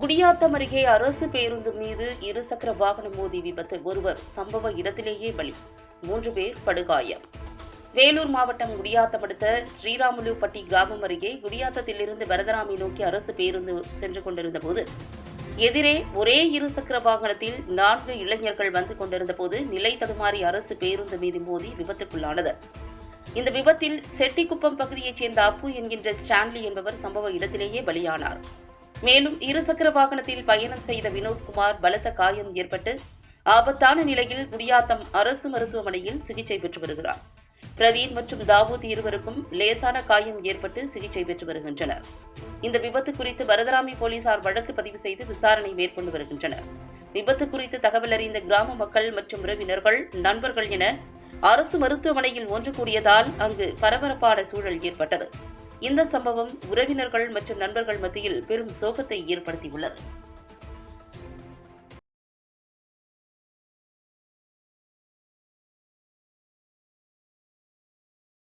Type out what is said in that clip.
குடியாத்தம் அருகே அரசு பேருந்து மீது இருசக்கர வாகனம் மோதி விபத்து. ஒருவர் சம்பவ இடத்திலேயே பலி. மூன்று பேர் படுகாயம். வேலூர் மாவட்டம் குடியாத்தம் அடுத்த ஸ்ரீராமுலுப்பட்டி கிராமம் அருகே குடியாத்தத்திலிருந்து வரதராமை நோக்கி அரசு பேருந்து சென்று கொண்டிருந்த போது எதிரே ஒரே இருசக்கர வாகனத்தில் நான்கு இளைஞர்கள் வந்து கொண்டிருந்த போது நிலை தடுமாறி அரசு பேருந்து மீது மோதி விபத்துக்குள்ளானது. இந்த விபத்தில் செட்டிக்குப்பம் பகுதியைச் சேர்ந்த அப்பு என்கின்ற ஸ்டான்லி என்பவர் சம்பவ இடத்திலேயே பலியானார். மேலும் இருசக்கர வாகனத்தில் பயணம் செய்த வினோத்குமார் பலத்த காயம் ஏற்பட்டு ஆபத்தான நிலையில் குடியாத்தம் அரசு மருத்துவமனையில் சிகிச்சை பெற்று வருகிறார். பிரவீன் மற்றும் தாவூத் இருவருக்கும் லேசான காயம் ஏற்பட்டு சிகிச்சை பெற்று வருகின்றனர். இந்த விபத்து குறித்து வரதராமி போலீசார் வழக்கு பதிவு செய்து விசாரணை மேற்கொண்டு வருகின்றனர். விபத்து குறித்து தகவல் அறிந்த கிராம மக்கள் மற்றும் உறவினர்கள் நண்பர்கள் என அரசு மருத்துவமனையில் ஒன்று கூடியதால் அங்கு பரபரப்பான சூழல் ஏற்பட்டது. இந்த சம்பவம் உறவினர்கள் மற்றும் நண்பர்கள் மத்தியில் பெரும் சோகத்தை ஏற்படுத்தியுள்ளது.